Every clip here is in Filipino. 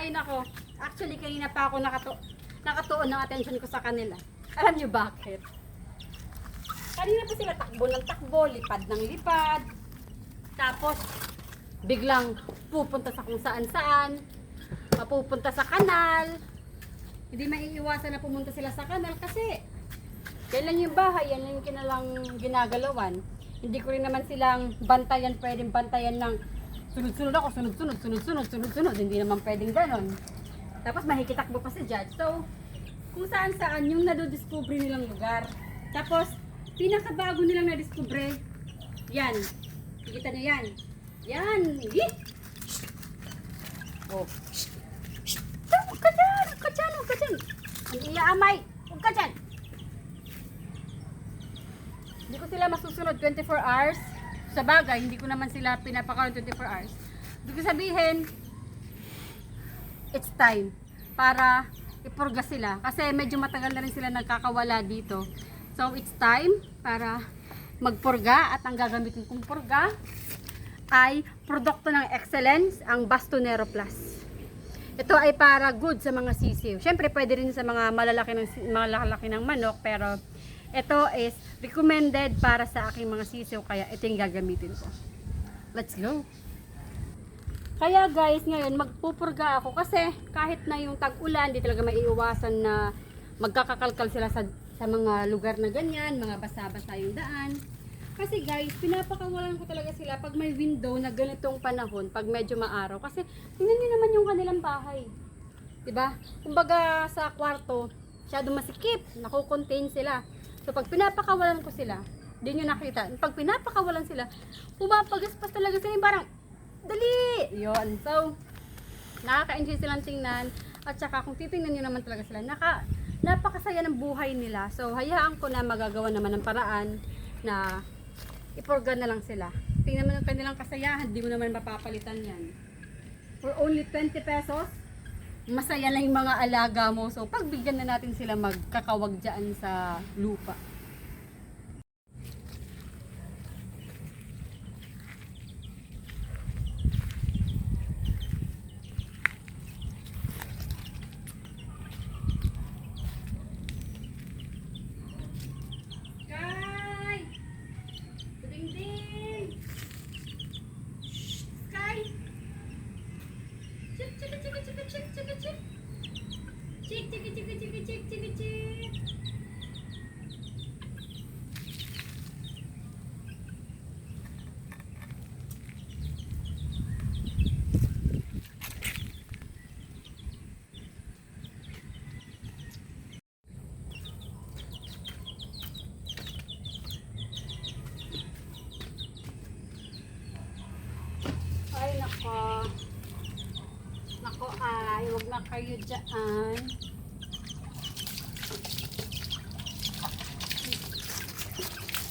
Ay nako, actually kanina pa ako nakato nakatuon ng attention ko sa kanila. Alam niyo bakit? Kanina pa sila takbo ng takbo, lipad ng lipad. Tapos, biglang pupunta sa kung saan saan. Mapupunta sa kanal. Hindi maiiwasan na pumunta sila sa kanal kasi yan lang yung bahay, yan yung kinalang ginagalawan. Hindi ko rin naman silang bantayan, pwedeng bantayan ng sunod-sunod ako, sunod-sunod, sunod-sunod, sunod-sunod. Hindi naman pwedeng ganon. Tapos mahikitakbo pa si Judge. So, kung saan-saan yung nadodiscover nilang lugar. Tapos, pinakabago nilang nadiscover, yan. Kikita niyo yan. Yan. Hit! Oh. Huwag ka dyan! Huwag ka dyan! Huwag ka dyan! Ang iaamay! Huwag ka dyan! Hindi ko sila masusunod 24 hours. Sa bagay, hindi ko naman sila pinapakaroon 24 hours. Ibig sabihin, it's time para ipurga sila. Kasi medyo matagal na rin sila nagkakawala dito. So, it's time para magpurga at ang gagamitin kong purga ay produkto ng excellence, ang Bastonero Plus. Ito ay para good sa mga sisiw. Siyempre, pwede rin sa mga malalaki ng, malalaki ng manok, pero ito is recommended para sa aking mga sisiw, kaya ito yung gagamitin ko. Let's go! Kaya guys, ngayon magpupurga ako kasi kahit na yung tag-ulan, di talaga maiiwasan na magkakakalkal sila sa, sa mga lugar na ganyan, mga basa-basa yung daan. Kasi guys, pinapakawalan ko talaga sila pag may window na ganitong panahon, pag medyo maaraw. Kasi tingnan niyo naman yung kanilang bahay. 'Di ba? Kumbaga sa kwarto, masyado masikip, nako-contain sila. So pag pinapakawalan ko sila, di nyo nakita. Pag pinapakawalan sila, pumapagaspas talaga sila yung parang dali. 'Yon. So nakaka-enjoy silang tingnan at saka kung titingnan niyo naman talaga sila, naka napakasaya ng buhay nila. So hayaan ko na magagawa naman ng paraan na ipurga na lang sila. Tingnan mo ng kanilang kasayahan, di mo naman mapapalitan yan. For only 20 pesos, masaya lang yung mga alaga mo. So, pagbigyan na natin sila magkakawag dyan sa lupa. Sky! Ding-ding! Sky! Chik, chik, chik, chik, chik, chik, chik, chik. Chik, chik, chik, chik, chik, chik, chik. Ay, nako. Nako ay, huwag na kayo dyan.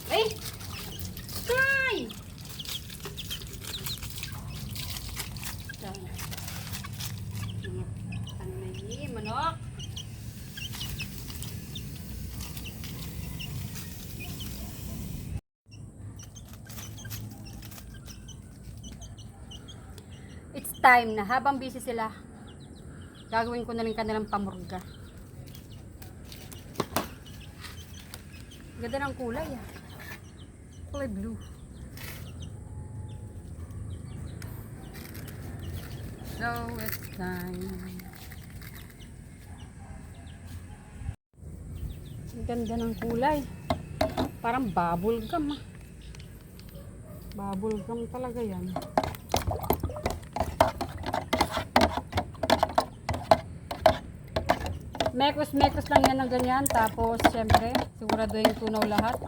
Ay! Dyan. Ano na yun, manok? It's time na habang busy sila, gagawin ko na lang kanilang pamurga. Ganda ng kulay ah. Kulay blue. So, it's time. Ang ganda ng kulay. Parang bubble gum ah. Bubble gum talaga yan. Mekos-mekos lang yan ng ganyan. Tapos, syempre, siguraduhin tunaw lahat.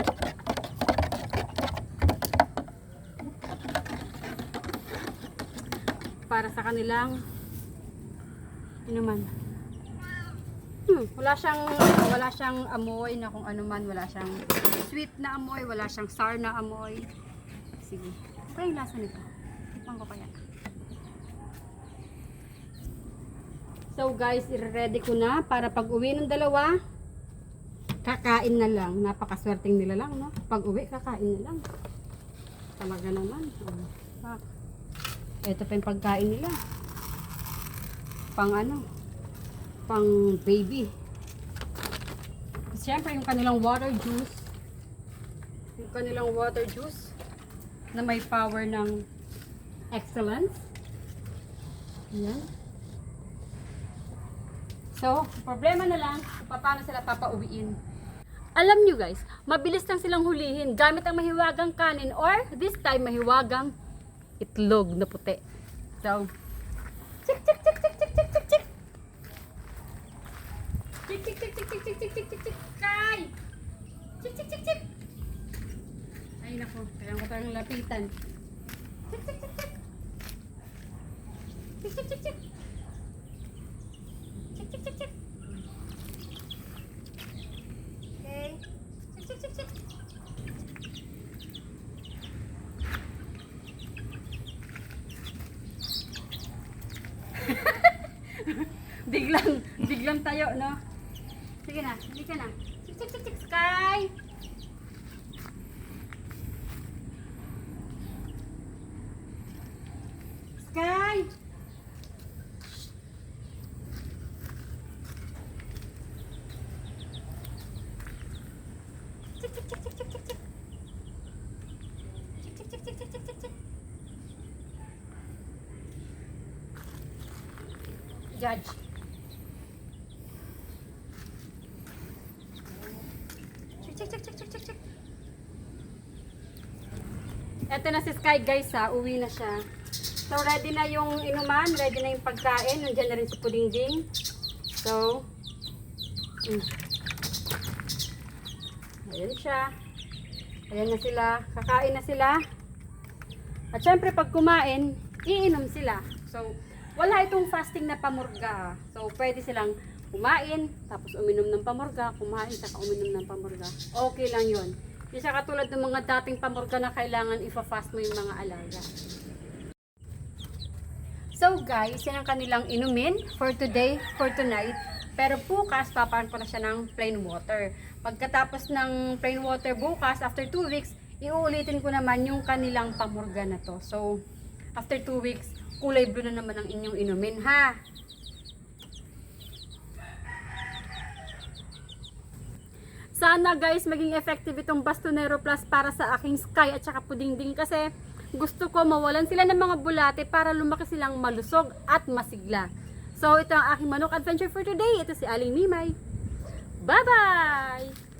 Para sa kanilang inuman. Hmm, wala siyang wala siyang amoy na kung ano man, wala siyang sweet na amoy, wala siyang sour na amoy. Sige. Ano lasa nito? Tikman ko kaya. So guys, i-ready ko na para pag uwi ng dalawa, kakain na lang. Napakaswerteng nila lang, no? Pag uwi, kakain na lang. Talaga naman. Oh, pak. Ito pa yung pagkain nila. pang ano, pang baby. Siyempre, yung kanilang water juice. Yung kanilang water juice na may power ng excellence. Ayan. So, problema na lang kung paano sila papauwiin. Alam nyo guys, mabilis lang silang hulihin gamit ang mahiwagang kanin or this time mahiwagang itlog na puti. So, chik chik chik chik chik chik chik chik. Chik chik chik chik chik chik chik chik chik chik kay. Chik chik chik chik. Ay nako, kailangan ko tayong lapitan. Chik chik chik. Chik chik chik chik. Chik chik chik chik. Okay. Chik chik chik chik. Biglang, biglang tayo, no? Sige na, hindi ka na. Chik, chik, chik, sky! Sky! Chik, chik, chik, chik. Chik, chik, chik, chik, chik, chik, chik, chik. Judge. Chik, chik, chik, chik, chik, chik, chik. Eto na si Sky guys ha, uwi na siya. So ready na yung inuman, ready na yung pagkain. Nandiyan na rin si Pudingding. So, mm. Ayan siya. Ayan na sila. Kakain na sila. At syempre pag kumain, iinom sila. So, wala itong fasting na pamurga. So, pwede silang kumain, tapos uminom ng pamurga, kumain, saka uminom ng pamurga. Okay lang yon. Siya katulad ng mga dating pamurga na kailangan ifa-fast mo yung mga alaga. So guys, yan ang kanilang inumin for today, for tonight. Pero bukas, papahan ko na siya ng plain water. Pagkatapos ng plain water bukas, after 2 weeks, iuulitin ko naman yung kanilang pamurga na to. So, after 2 weeks, kulay blue na naman ang inyong inumin, ha? Sana guys, maging effective itong Bastonero Plus para sa aking Sky at saka Pudingding kasi gusto ko mawalan sila ng mga bulate para lumaki silang malusog at masigla. So, ito ang aking manok adventure for today. Ito si Aling Mimay. Bye-bye!